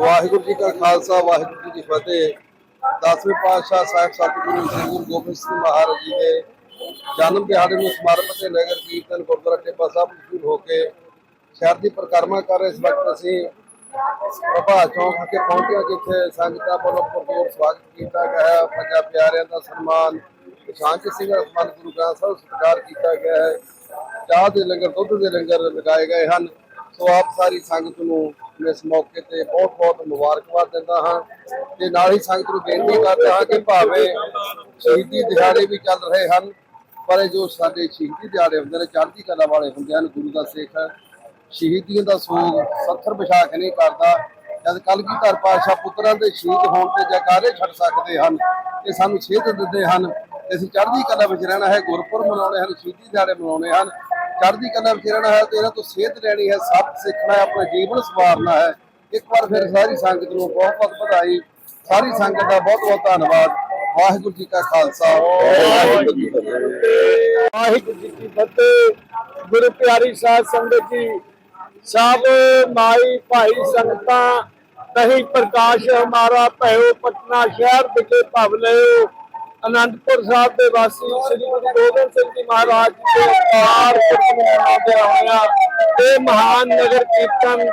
ਵਾਹਿਗੁਰੂ ਜੀ ਕਾ ਖਾਲਸਾ ਵਾਹਿਗੁਰੂ ਜੀ ਕੀ ਫਤਿਹ। ਦਸਵੇਂ ਪਾਤਸ਼ਾਹ ਸਾਹਿਬ ਸਤਿਗੁਰੂ ਸ੍ਰੀ ਗੁਰੂ ਗੋਬਿੰਦ ਸਿੰਘ ਮਹਾਰਾਜ ਜੀ ਦੇ ਜਨਮ ਦਿਹਾੜੇ ਨੂੰ ਸਮਰਪਿਤ ਤੇ ਨਗਰ ਕੀਰਤਨ ਗੁਰਦੁਆਰਾ ਟਿੱਬਾ ਸਾਹਿਬ ਮਸ਼ਹੂਰ ਹੋ ਕੇ ਸ਼ਹਿਰ ਦੀ ਪਰਿਕਰਮਾ ਕਰ ਰਹੇ ਇਸ ਵਕਤ ਅਸੀਂ ਪ੍ਰਭਾ ਚੌਂਕ ਵਿਖੇ ਪਹੁੰਚੇ ਹਾਂ, ਜਿੱਥੇ ਸੰਗਤਾਂ ਵੱਲੋਂ ਭਰਪੂਰ ਸਵਾਗਤ ਕੀਤਾ ਗਿਆ ਹੈ। ਪੰਜਾਬ ਪਿਆਰਿਆਂ ਦਾ ਸਨਮਾਨ ਸ਼ਾਂਤ ਸਿੰਘ ਦਾ ਸਨਮਾਨ ਗੁਰੂ ਗ੍ਰੰਥ ਸਾਹਿਬ ਸਤਿਕਾਰ ਕੀਤਾ ਗਿਆ ਹੈ। ਚਾਹ ਦੇ ਲੰਗਰ ਦੁੱਧ ਦੇ ਲੰਗਰ ਲਗਾਏ ਗਏ ਹਨ। ਸੋ ਆਪ ਸਾਰੀ ਸੰਗਤ ਨੂੰ ਮੈਂ ਇਸ ਮੌਕੇ ਤੇ ਬਹੁਤ ਬਹੁਤ ਮੁਬਾਰਕਬਾਦ ਦਿੰਦਾ ਹਾਂ ਤੇ ਨਾਲ ਹੀ ਸੰਗਤ ਨੂੰ ਬੇਨਤੀ ਕਰਦਾ ਹਾਂ ਕਿ ਭਾਵੇਂ ਸ਼ਹੀਦੀ ਦਿਹਾੜੇ ਵੀ ਚੱਲ ਰਹੇ ਹਨ, ਪਰ ਇਹ ਜੋ ਸਾਡੇ ਸ਼ਹੀਦੀ ਦਿਹਾੜੇ ਹੁੰਦੇ ਨੇ, ਚੜ੍ਹਦੀ ਕਲਾ ਵਾਲੇ ਹੁੰਦੇ ਹਨ, ਗੁਰੂ ਦਾ ਸਿੱਖ ਸ਼ਹੀਦੀਆਂ ਦਾ ਸੋਗ ਸੱਥਰ ਵਿਸ਼ਾਖ ਨਹੀਂ ਕਰਦਾ, ਜਦ ਕਲਗੀਧਰ ਪਾਤਸ਼ਾਹ ਪੁੱਤਰਾਂ ਦੇ ਸ਼ਹੀਦ ਹੋਣ ਤੇ ਜੈਕਾਰੇ ਛੱਡ ਸਕਦੇ ਹਨ ਇਹ ਸਾਨੂੰ ਸੇਧ ਦਿੰਦੇ ਹਨ ਕਿ ਅਸੀਂ ਚੜ੍ਹਦੀ ਕਲਾ ਵਿੱਚ ਰਹਿਣਾ ਹੈ, ਗੁਰਪੁਰਬ ਮਨਾਉਣੇ ਹਨ, ਸ਼ਹੀਦੀ ਦਿਹਾੜੇ ਮਨਾਉਣੇ ਹਨ ਚੜ੍ਹਦੀ ਕਲਾ ਵਿੱਚ ਰਹਿਣਾ ਹੈ ਤੇ ਇਹਨਾਂ ਤੋਂ ਸੇਧ ਲੈਣੀ ਹੈ ਸਭ ਸਿੱਖਣਾ ਹੈ ਆਪਣਾ ਜੀਵਨ ਸਵਾਰਨਾ ਹੈ। ਇੱਕ ਵਾਰ ਫਿਰ ਸਾਰੀ ਸੰਗਤ ਨੂੰ ਬਹੁਤ ਬਹੁਤ ਵਧਾਈ ਸਾਰੀ ਸੰਗਤ ਦਾ ਬਹੁਤ ਬਹੁਤ ਧੰਨਵਾਦ। ਵਾਹਿਗੁਰੂ ਜੀ ਕਾ ਖਾਲਸਾ। ਵਾਹਿਗੁਰੂ ਜੀ ਕੀ ਫਤਿਹ। ਵਾਹਿਗੁਰੂ ਜੀ ਕੀ ਫਤਿਹ। ਗੁਰੂ ਪਿਆਰੀ ਸਾਧ ਸੰਗਤ ਜੀ ਸਭ ਮਾਈ ਭਾਈ ਸੰਗਤਾਂ ਤਹੀ ਪ੍ਰਕਾਸ਼ ਹਮਾਰਾ ਭਇਓ ਪਟਨਾ ਸ਼ਹਿਰ ਵਿਖੇ ਭਵ ਲਿਓ ਅਨੰਦਪੁਰ ਸਾਹਿਬ ਦੇ ਵਾਸੀ ਸ੍ਰੀ ਗੁਰੂ ਗੋਬਿੰਦ ਸਿੰਘ ਜੀ ਮਹਾਰਾਜ ਦੇ ਅਵਤਾਰ ਮਨਾਉਂਦੇ ਹੋਇਆ। ਇਹ ਮਹਾਨ ਨਗਰ ਕੀਰਤਨ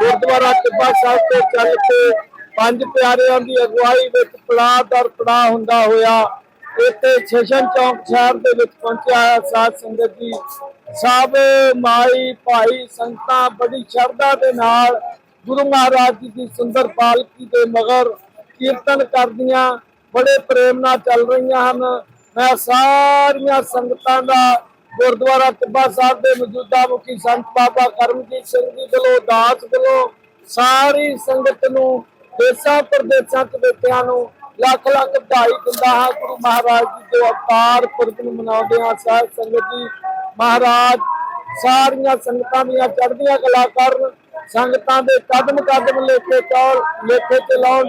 ਗੁਰਦੁਆਰਾ ਟਿੱਬਾ ਸਾਹਿਬ ਤੋਂ ਚੱਲ ਕੇ ਪੰਜ ਪਿਆਰਿਆਂ ਦੀ ਅਗਵਾਈ ਵਿੱਚ ਪੜਾਅ ਦਰ ਪੜਾਅ ਹੁੰਦਾ ਹੋਇਆ, ਇੱਥੇ ਛੇਸ਼ਨ ਚੌਂਕ ਸ਼ਹਿਰ ਦੇ ਵਿੱਚ ਪਹੁੰਚਿਆ ਸਾਧ ਸੰਗਤ ਜੀ। ਸਭ ਮਾਈ ਭਾਈ ਸੰਗਤਾਂ ਬੜੀ ਸ਼ਰਧਾ ਦੇ ਨਾਲ ਗੁਰੂ ਮਹਾਰਾਜ ਜੀ ਦੀ ਸੁੰਦਰ ਪਾਲਕੀ ਦੇ ਮਗਰ ਕੀਰਤਨ ਕਰਦੀਆਂ। ਬੜੇ ਪ੍ਰੇਮ ਨਾਲ ਚੱਲ ਰਹੀਆਂ ਹਨ। ਮੈਂ ਸਾਰੀਆਂ ਸੰਗਤਾਂ ਦਾ ਗੁਰਦੁਆਰਾ ਟਿੱਬਾ ਸਾਹਿਬ ਦੇ ਮੌਜੂਦਾ ਮੁਖੀ ਸੰਤ ਬਾਬਾ ਕਰਮਜੀਤ ਸਿੰਘ ਜੀ ਵੱਲੋਂ, ਦਾਸ ਵੱਲੋਂ ਸਾਰੀ ਸੰਗਤ ਨੂੰ ਦੇਸਾਂ, ਪ੍ਰਦੇਸਾਂ ਚ ਬੇਟਿਆਂ ਨੂੰ ਲੱਖ ਲੱਖ ਵਧਾਈ ਦਿੰਦਾ ਹਾਂ। ਗੁਰੂ ਮਹਾਰਾਜ ਜੀ ਦੇ ਅਵਤਾਰ ਪੁਰਬ ਨੂੰ ਮਨਾਉਂਦੇ ਹਾਂ, ਸਾਧ ਸੰਗਤ ਜੀ। ਮਹਾਰਾਜ ਸਾਰੀਆਂ ਸੰਗਤਾਂ ਦੀਆਂ ਚੜ੍ਹਦੀਆਂ ਕਲਾ ਸੰਗਤਾਂ ਦੇ ਕਦਮ ਕਦਮ ਲੇਖੇ ਚੌਲ, ਲੇਖੇ ਤੇ ਲਾਉਣ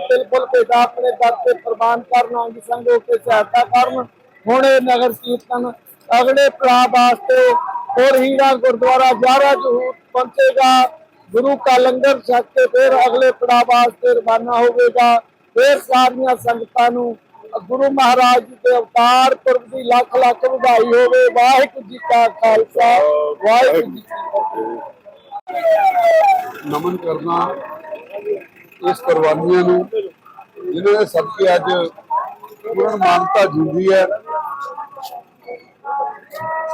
ਭੇਟਾ ਆਪਣੇ ਦਰ ਤੇ ਪ੍ਰਵਾਨ ਕਰਨ ਅੰਗ ਸੰਗ ਹੋ ਕੇ ਸਹਾਇਤਾ ਕਰਨ। ਹੁਣ ਇਹ ਨਗਰ ਕੀਰਤਨ ਅਗਲੇ ਪੜਾਅ ਵਾਸਤੇ ਹੋਰ ਹੀਰਾ ਗੁਰਦੁਆਰਾ ਜਾਰਾ ਜਹੂਰ ਪਹੁੰਚੇਗਾ। ਗੁਰੂ ਕਾ ਲੰਗਰ ਛਕ ਕੇ ਫਿਰ ਅਗਲੇ ਪੜਾਅ ਵਾਸਤੇ ਰਵਾਨਾ ਹੋਵੇਗਾ। ਫਿਰ ਸਾਰੀਆਂ ਸੰਗਤਾਂ ਨੂੰ ਗੁਰੂ ਮਹਾਰਾਜ ਜੀ ਦੇ ਅਵਤਾਰ ਪੁਰਬ ਦੀ ਲੱਖ ਲੱਖ ਵਧਾਈ ਹੋਵੇ। ਵਾਹਿਗੁਰੂ ਜੀ ਕਾ ਖਾਲਸਾ, ਵਾਹਿਗੁਰੂ ਜੀ ਕੀ ਫਤਿਹ। ਨਮਨ ਕਰਨਾ ਇਸ ਕੁਰਬਾਨੀਆਂ ਨੂੰ, ਜਿਨ੍ਹਾਂ ਦੇ ਸਦਕੇ ਅੱਜ ਪੂਰਨ ਮਾਨਤਾ ਜੁੜੀ ਹੈ।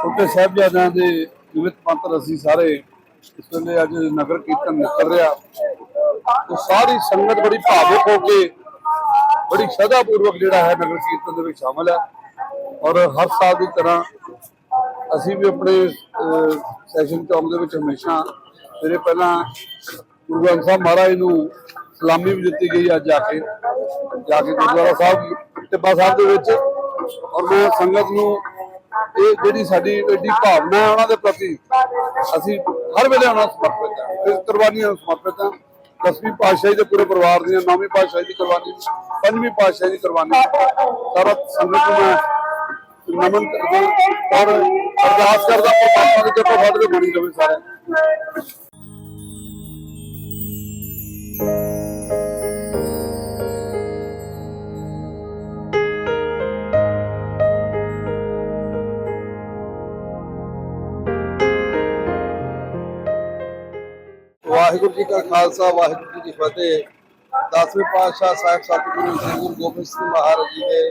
ਛੋਟੇ ਸਾਹਿਬਜ਼ਾਦਿਆਂ ਦੇ ਜੀਵਿਤ ਮੰਤਰ ਅਸੀਂ ਸਾਰੇ ਇਸ ਵੇਲੇ ਅੱਜ ਨਗਰ ਕੀਰਤਨ ਨਿਕਲ ਰਿਹਾ। ਤੇ ਸਾਰੀ ਸੰਗਤ ਬੜੀ ਭਾਵੁਕ ਹੋ ਕੇ ਬੜੀ ਸ਼ਰਧਾ ਪੂਰਵਕ ਜਿਹੜਾ ਹੈ ਨਗਰ ਕੀਰਤਨ ਦੇ ਵਿੱਚ ਸ਼ਾਮਲ ਹੈ। ਔਰ ਹਰ ਸਾਲ ਦੀ ਤਰ੍ਹਾਂ ਅਸੀਂ ਵੀ ਆਪਣੇ ਸੈਸ਼ਨ ਚੌਂਕ ਦੇ ਵਿੱਚ ਹਮੇਸ਼ਾ ਮੇਰੇ ਪਹਿਲਾਂ ਗੁਰੂ ਗ੍ਰੰਥ ਸਾਹਿਬ ਮਹਾਰਾਜ ਨੂੰ ਸਲਾਮੀ ਵੀ ਦਿੱਤੀ ਗਈ ਅੱਜ ਜਾ ਕੇ ਜਾ ਕੇ ਗੁਰਦੁਆਰਾ ਸਾਹਿਬ, ਟਿੱਬਾ ਸਾਹਿਬ ਦੇ ਵਿੱਚ। ਔਰ ਮੈਂ ਸੰਗਤ ਨੂੰ ਇਹ ਜਿਹੜੀ ਸਾਡੀ ਐਡੀ ਭਾਵਨਾ ਹੈ, ਉਹਨਾਂ ਦੇ ਪ੍ਰਤੀ ਅਸੀਂ ਹਰ ਵੇਲੇ ਉਹਨਾਂ ਨੂੰ ਸਮਰਪਿਤ ਹਾਂ ਇਸ ਕੁਰਬਾਨੀਆਂ ਨੂੰ ਸਮਰਪਿਤ ਹਾਂ। ਦਸਵੀਂ ਪਾਤਸ਼ਾਹੀ ਦੇ ਪੂਰੇ ਪਰਿਵਾਰ ਦੀਆਂ, ਨੌਵੀਂ ਪਾਤਸ਼ਾਹੀ ਦੀ ਕੁਰਬਾਨੀ, ਪੰਜਵੀਂ ਪਾਤਸ਼ਾਹੀ ਦੀ ਕੁਰਬਾਨੀ। ਸਾਰਾ ਸੰਗਤ ਨੂੰ ਨਮਨ ਕਰਦਾ, ਔਰ ਅਰਦਾਸ ਕਰਦਾ ਪਰਮਾਤਮਾ ਦੇ ਜਪੋ ਵੱਧ ਕੇ ਬਣੀ ਰਵੇ ਸਾਰੇ। ਵਾਹਿਗੁਰੂ ਜੀ ਕਾ ਖਾਲਸਾ ਵਾਹਿਗੁਰੂ ਜੀ ਕੀ ਫਤਿਹ। ਦਸਵੇਂ ਪਾਤਸ਼ਾਹ ਸਾਹਿਬ ਸਤਿਗੁਰੂ ਸ੍ਰੀ ਗੁਰੂ ਗੋਬਿੰਦ ਸਿੰਘ ਮਹਾਰਾਜ ਜੀ ਦੇ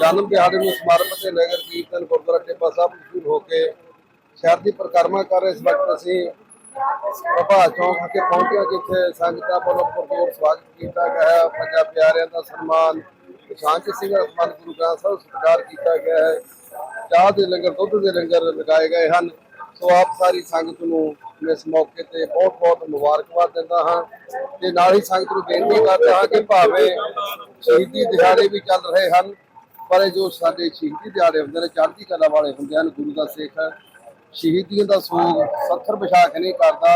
ਜਨਮ ਦਿਹਾੜੇ ਨੂੰ ਸਮਰਪਿਤ ਤੇ ਨਗਰ ਕੀਰਤਨ ਗੁਰਦੁਆਰਾ ਟਿੱਬਾ ਸਾਹਿਬ ਮਸ਼ਹੂਰ ਹੋ ਕੇ ਸ਼ਹਿਰ ਦੀ ਪਰਿਕਰਮਾ ਕਰ ਰਹੇ ਇਸ ਵਕਤ ਅਸੀਂ ਪ੍ਰਭਾ ਚੌਂਕ ਵਿਖੇ ਪਹੁੰਚੇ ਹਾਂ, ਜਿੱਥੇ ਸੰਗਤਾਂ ਵੱਲੋਂ ਭਰਪੂਰ ਸਵਾਗਤ ਕੀਤਾ ਗਿਆ ਹੈ। ਪੰਜਾਬ ਪਿਆਰਿਆਂ ਦਾ ਸਨਮਾਨ ਸ਼ਾਂਤ ਸਿੰਘ ਦਾ ਗੁਰੂ ਗ੍ਰੰਥ ਸਾਹਿਬ ਸਤਿਕਾਰ ਕੀਤਾ ਗਿਆ ਹੈ। ਚਾਹ ਦੇ ਲੰਗਰ ਦੁੱਧ ਦੇ ਲੰਗਰ ਲਗਾਏ ਗਏ ਹਨ। ਸੋ ਆਪ ਸਾਰੀ ਸੰਗਤ ਨੂੰ ਮੈਂ ਇਸ ਮੌਕੇ ਤੇ ਬਹੁਤ ਬਹੁਤ ਮੁਬਾਰਕਬਾਦ ਦਿੰਦਾ ਹਾਂ ਤੇ ਨਾਲ ਹੀ ਸੰਗਤ ਨੂੰ ਬੇਨਤੀ ਕਰਦਾ ਹਾਂ ਕਿ ਭਾਵੇਂ ਸ਼ਹੀਦੀ ਦਿਹਾੜੇ ਵੀ ਚੱਲ ਰਹੇ ਹਨ, ਪਰ ਇਹ ਜੋ ਸਾਡੇ ਸ਼ਹੀਦੀ ਦਿਹਾੜੇ ਹੁੰਦੇ ਨੇ, ਚੜ੍ਹਦੀ ਕਲਾ ਵਾਲੇ ਹੁੰਦੇ ਹਨ, ਗੁਰੂ ਦਾ ਸਿੱਖ ਸ਼ਹੀਦੀਆਂ ਦਾ ਸੋਗ ਸੱਥਰ ਵਿਛਾ ਕੇ ਨਹੀਂ ਕਰਦਾ,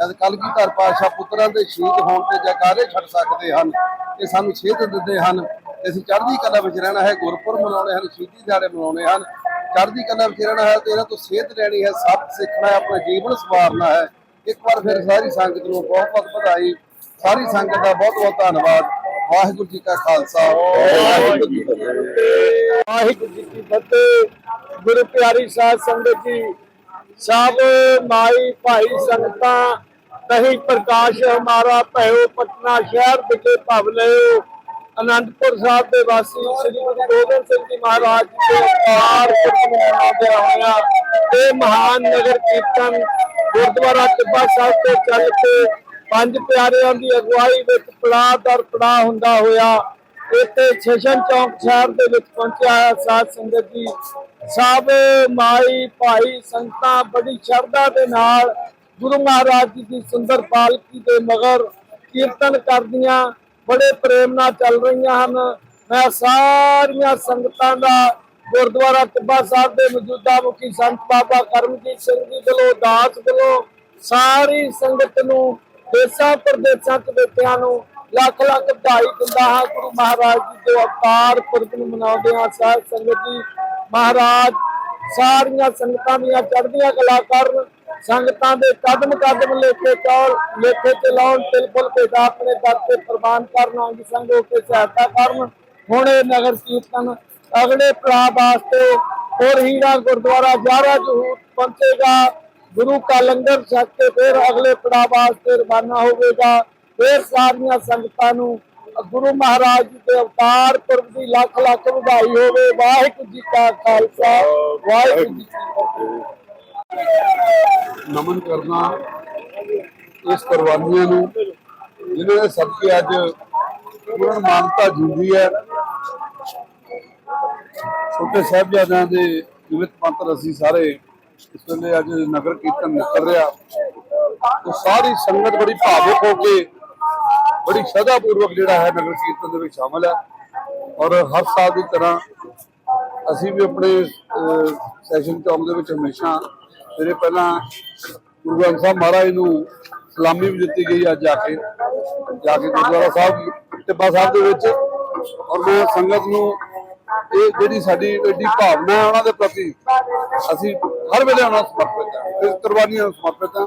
ਜਦ ਕਲਗੀਧਰ ਪਾਤਸ਼ਾਹ ਪੁੱਤਰਾਂ ਦੇ ਸ਼ਹੀਦ ਹੋਣ ਤੇ ਜੈਕਾਰੇ ਛੱਡ ਸਕਦੇ ਹਨ, ਇਹ ਸਾਨੂੰ ਸੇਧ ਦਿੰਦੇ ਹਨ ਕਿ ਅਸੀਂ ਚੜ੍ਹਦੀ ਕਲਾ ਵਿੱਚ ਰਹਿਣਾ ਹੈ, ਗੁਰਪੁਰਬ ਮਨਾਉਣੇ ਹਨ, ਸ਼ਹੀਦੀ ਦਿਹਾੜੇ ਮਨਾਉਣੇ ਹਨ ਚੜ੍ਹਦੀ ਕਲਾ ਵਿੱਚ ਰਹਿਣਾ ਹੈ ਤੇ ਇਹਨਾਂ ਤੋਂ ਸੇਧ ਲੈਣੀ ਹੈ ਸਭ ਸਿੱਖਣਾ ਹੈ, ਆਪਣਾ ਜੀਵਨ ਸਵਾਰਨਾ ਹੈ। ਇੱਕ ਵਾਰ ਫਿਰ ਸਾਰੀ ਸੰਗਤ ਨੂੰ ਬਹੁਤ ਬਹੁਤ ਵਧਾਈ। ਸਾਰੀ ਸੰਗਤ ਦਾ ਬਹੁਤ ਬਹੁਤ ਧੰਨਵਾਦ। ਵਾਹਿਗੁਰੂ ਜੀ ਕਾ ਖਾਲਸਾ। ਵਾਹਿਗੁਰੂ ਜੀ ਕੀ ਫਤਿਹ। ਵਾਹਿਗੁਰੂ ਜੀ ਕੀ ਫਤਿਹ। ਗੁਰੂ ਪਿਆਰੀ ਸਾਧ ਸੰਗਤ ਜੀ, ਸਭ ਮਾਈ ਭਾਈ ਸੰਗਤਾਂ, ਤਹੀ ਪ੍ਰਕਾਸ਼ ਹਮਾਰਾ ਭਇਓ ਪਟਨਾ ਸ਼ਹਿਰ ਵਿਖੇ ਭਵ ਲਿਓ ਅਨੰਦਪੁਰ ਸਾਹਿਬ ਦੇ ਵਾਸੀ ਸ੍ਰੀ ਗੁਰੂ ਗੋਬਿੰਦ ਸਿੰਘ ਜੀ ਮਹਾਰਾਜ ਦੇ ਅਵਤਾਰ ਪੁਰਬ ਹੋਇਆ ਇਹ ਮਹਾਨ ਨਗਰ ਕੀਰਤਨ ਗੁਰਦੁਆਰਾ ਟਿੱਬਾ ਸਾਹਿਬ ਤੋਂ ਚੱਲ ਕੇ ਪੰਜ ਪਿਆਰਿਆਂ ਦੀ ਅਗਵਾਈ ਵਿੱਚ ਪੜਾਅ ਦਰ ਪੜਾਅ ਹੁੰਦਾ ਹੋਇਆ ਇੱਥੇ ਸੈਸ਼ਨ ਚੌਂਕ ਸ਼ਹਿਰ ਦੇ ਵਿੱਚ ਪਹੁੰਚਿਆ ਸਾਧ ਸੰਗਤ ਜੀ। ਸਭ ਮਾਈ ਭਾਈ ਸੰਗਤਾਂ ਬੜੀ ਸ਼ਰਧਾ ਦੇ ਨਾਲ ਗੁਰੂ ਮਹਾਰਾਜ ਜੀ ਦੀ ਸੁੰਦਰ ਪਾਲਕੀ ਦੇ ਮਗਰ ਕੀਰਤਨ ਕਰਦੀਆਂ ਬੜੇ ਪ੍ਰੇਮ ਨਾਲ ਚੱਲ ਰਹੀਆਂ ਹਨ। ਮੈਂ ਸਾਰੀਆਂ ਸੰਗਤਾਂ ਦਾ ਗੁਰਦੁਆਰਾ ਟਿੱਬਾ ਸਾਹਿਬ ਦੇ ਮੌਜੂਦਾ ਮੁਖੀ ਸੰਤ ਬਾਬਾ ਕਰਮਜੀਤ ਸਿੰਘ ਜੀ ਵੱਲੋਂ, ਦਾਸ ਵੱਲੋਂ ਸਾਰੀ ਸੰਗਤ ਨੂੰ ਦੇਸਾਂ ਪ੍ਰਦੇਸਾਂ ਚ ਬੈਠਿਆਂ ਨੂੰ ਲੱਖ ਲੱਖ ਵਧਾਈ ਦਿੰਦਾ ਹਾਂ। ਗੁਰੂ ਮਹਾਰਾਜ ਜੀ ਦੇ ਅਵਤਾਰ ਪੁਰਬ ਨੂੰ ਮਨਾਉਂਦੇ ਹਾਂ, ਸਾਧ ਸੰਗਤ ਜੀ। ਮਹਾਰਾਜ, ਸਾਰੀਆਂ ਸੰਗਤਾਂ ਦੀਆਂ ਚੜ੍ਹਦੀਆਂ ਕਲਾ ਕਰਨ ਸੰਗਤਾਂ ਦੇ ਕਦਮ ਕਦਮ ਲੇਖੇ ਚੌਲ, ਲੇਖੇ ਤੇ ਲਾਉਣ ਤਿਲ ਭੇਟਾ ਆਪਣੇ ਦਰ ਤੇ ਪ੍ਰਵਾਨ ਕਰਨ ਅੰਗ ਸੰਗ ਹੋ ਕੇ ਸਹਾਇਤਾ ਕਰਨ। ਹੁਣ ਇਹ ਨਗਰ ਕੀਰਤਨ ਅਗਲੇ ਪੜਾਅ ਵਾਸਤੇ ਹੋਰ ਹੀਰਾ ਗੁਰਦੁਆਰਾ ਜਾਰਾ ਜਹੂਰ ਪਹੁੰਚੇਗਾ। ਗੁਰੂ ਕਾ ਲੰਗਰ ਛਕ ਕੇ ਫਿਰ ਅਗਲੇ ਪੜਾਅ ਵਾਸਤੇ ਰਵਾਨਾ ਹੋਵੇਗਾ। ਫਿਰ ਸਾਰੀਆਂ ਸੰਗਤਾਂ ਨੂੰ ਗੁਰੂ ਮਹਾਰਾਜ ਜੀ ਦੇ ਅਵਤਾਰ ਪੁਰਬ ਦੀ ਲੱਖ ਲੱਖ ਵਧਾਈ ਹੋਵੇ। ਵਾਹਿਗੁਰੂ ਜੀ ਕਾ ਖਾਲਸਾ, ਵਾਹਿਗੁਰੂ ਜੀ ਕੀ ਫਤਿਹ। ਨਮਨ ਕਰਨਾ ਇਸ ਕੁਰਬਾਨੀਆਂ ਨੂੰ ਜਿਨ੍ਹਾਂ ਦੇ ਸਦਕੇ ਅੱਜ ਪੂਰਨ ਮਾਨਤਾ ਜੁੜੀ ਹੈ। ਛੋਟੇ ਸਾਹਿਬਜ਼ਾਦਿਆਂ ਦੇ ਜੀਵਿਤ ਮੰਤਰ ਅਸੀਂ ਸਾਰੇ ਇਸ ਵੇਲੇ ਅੱਜ ਨਗਰ ਕੀਰਤਨ ਨਿਕਲ ਰਿਹਾ। ਤੇ ਸਾਰੀ ਸੰਗਤ ਬੜੀ ਭਾਵੁਕ ਹੋ ਕੇ ਬੜੀ ਸ਼ਰਧਾ ਪੂਰਵਕ ਜਿਹੜਾ ਹੈ ਨਗਰ ਕੀਰਤਨ ਦੇ ਵਿੱਚ ਸ਼ਾਮਲ ਹੈ। ਔਰ ਹਰ ਸਾਲ ਦੀ ਤਰ੍ਹਾਂ ਅਸੀਂ ਵੀ ਆਪਣੇ ਅਹ, ਸੈਸ਼ਨ ਚੌਂਕ ਦੇ ਵਿੱਚ ਹਮੇਸ਼ਾ ਮੇਰੇ ਪਹਿਲਾਂ ਗੁਰੂ ਗ੍ਰੰਥ ਸਾਹਿਬ ਮਹਾਰਾਜ ਨੂੰ ਸਲਾਮੀ ਵੀ ਦਿੱਤੀ ਗਈ ਅੱਜ ਜਾ ਕੇ ਜਾ ਕੇ ਗੁਰਦੁਆਰਾ ਸਾਹਿਬ, ਟਿੱਬਾ ਸਾਹਿਬ ਦੇ ਵਿੱਚ। ਔਰ ਮੈਂ ਸੰਗਤ ਨੂੰ ਇਹ ਜਿਹੜੀ ਸਾਡੀ ਐਡੀ ਭਾਵਨਾ ਹੈ ਉਹਨਾਂ ਦੇ ਪ੍ਰਤੀ ਅਸੀਂ ਹਰ ਵੇਲੇ ਉਹਨਾਂ ਨੂੰ ਸਮਰਪਿਤ ਹਾਂ। ਇਸ ਕੁਰਬਾਨੀਆਂ ਨੂੰ ਸਮਰਪਿਤ ਹਾਂ।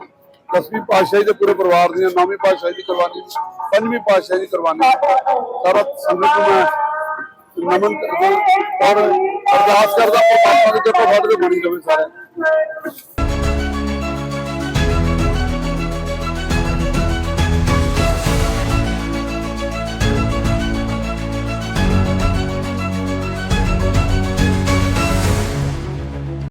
ਦਸਵੀਂ ਪਾਤਸ਼ਾਹੀ ਦੇ ਪੂਰੇ ਪਰਿਵਾਰ ਦੀਆਂ, ਨੌਵੀਂ ਪਾਤਸ਼ਾਹੀ ਦੀ ਕੁਰਬਾਨੀ, ਪੰਜਵੀਂ ਪਾਤਸ਼ਾਹੀ ਦੀ ਕੁਰਬਾਨੀ। ਸਾਰਾ ਸੰਗਤ ਨੂੰ ਨਮਨ ਕਰਦਾ ਔਰ ਅਰਦਾਸ ਕਰਦਾ ਪਰਮਾਤਮਾ ਦੀ ਕਿਰਪਾ ਸਾਡੇ ਤੇ ਬਣੀ ਰਵੇ ਸਾਰੇ। Bye.